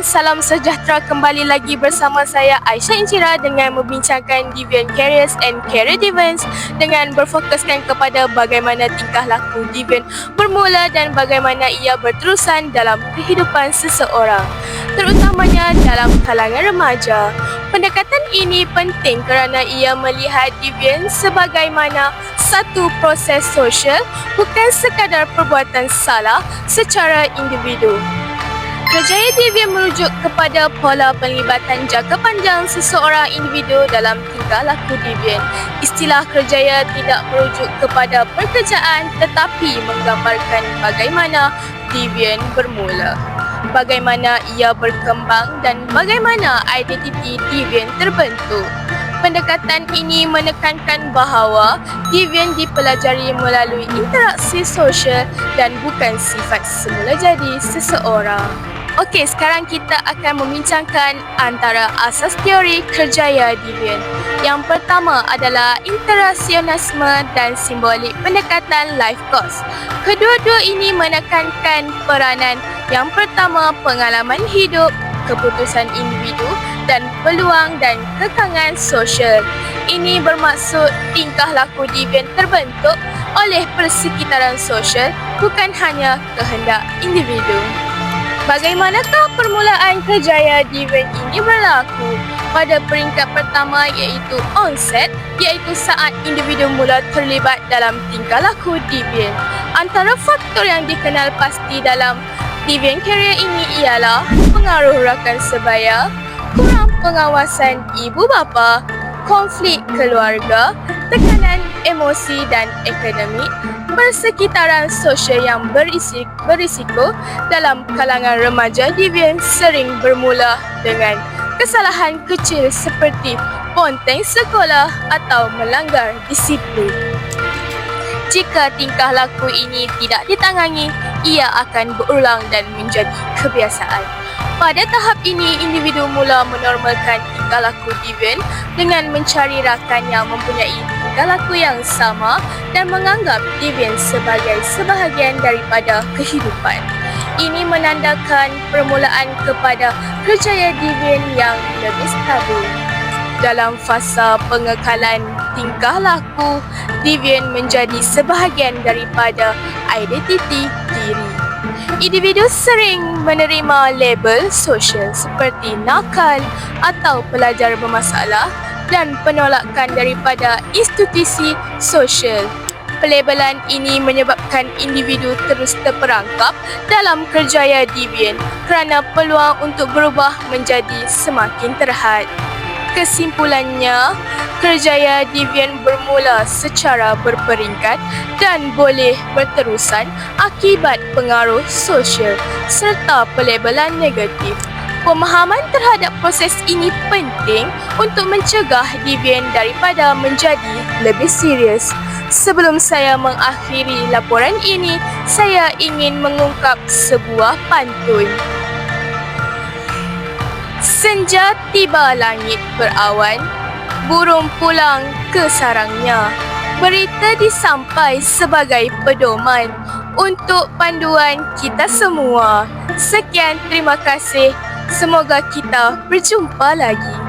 salam sejahtera kembali lagi bersama saya Aisyah Incira dengan membincangkan Deviant Careers and Career Devents dengan berfokuskan kepada bagaimana tingkah laku Deviant bermula dan bagaimana ia berterusan dalam kehidupan seseorang terutamanya dalam kalangan remaja. Pendekatan ini penting kerana ia melihat Deviant sebagaimana satu proses sosial bukan sekadar perbuatan salah secara individu. Kerjaya Deviant merujuk kepada pola penglibatan jangka panjang seseorang individu dalam tingkah laku Deviant. Istilah kerjaya tidak merujuk kepada pekerjaan tetapi menggambarkan bagaimana Deviant bermula. Bagaimana ia berkembang dan bagaimana identiti Deviant terbentuk. Pendekatan ini menekankan bahawa Deviant dipelajari melalui interaksi sosial dan bukan sifat semula jadi seseorang. Okey, sekarang kita akan membincangkan antara asas teori kerjaya Deviant. Yang pertama adalah interasionalisme dan simbolik pendekatan life course. Kedua-dua ini menekankan peranan yang pertama pengalaman hidup, keputusan individu dan peluang dan kekangan sosial. Ini bermaksud tingkah laku Deviant terbentuk oleh persekitaran sosial bukan hanya kehendak individu. Bagaimanakah permulaan kejayaan Deviant ini berlaku? Pada peringkat pertama iaitu onset, iaitu saat individu mula terlibat dalam tingkah laku Deviant. Antara faktor yang dikenal pasti dalam Deviant career ini ialah pengaruh rakan sebaya, kurang pengawasan ibu bapa, konflik keluarga, tekanan emosi dan akademik, persekitaran sosial yang berisi, berisiko dalam kalangan remaja Deviant sering bermula dengan kesalahan kecil seperti ponteng sekolah atau melanggar disiplin. Jika tingkah laku ini tidak ditangani, ia akan berulang dan menjadi kebiasaan. Pada tahap ini, individu mula menormalkan tingkah laku Deviant dengan mencari rakan yang mempunyai tingkah laku yang sama dan menganggap Deviant sebagai sebahagian daripada kehidupan. Ini menandakan permulaan kepada kerjaya Deviant yang lebih stabil. Dalam fasa pengekalan tingkah laku, Deviant menjadi sebahagian daripada identiti diri. Individu sering menerima label sosial seperti nakal atau pelajar bermasalah dan penolakan daripada institusi sosial. Pelabelan ini menyebabkan individu terus terperangkap dalam kerjaya Deviant kerana peluang untuk berubah menjadi semakin terhad. Kesimpulannya, kerjaya Deviant bermula secara berperingkat dan boleh berterusan akibat pengaruh sosial serta pelabelan negatif. Pemahaman terhadap proses ini penting untuk mencegah Deviant daripada menjadi lebih serius. Sebelum saya mengakhiri laporan ini, saya ingin mengungkap sebuah pantun. Senja tiba langit berawan, burung pulang ke sarangnya. Berita disampai sebagai pedoman untuk panduan kita semua. Sekian, terima kasih. Semoga kita berjumpa lagi.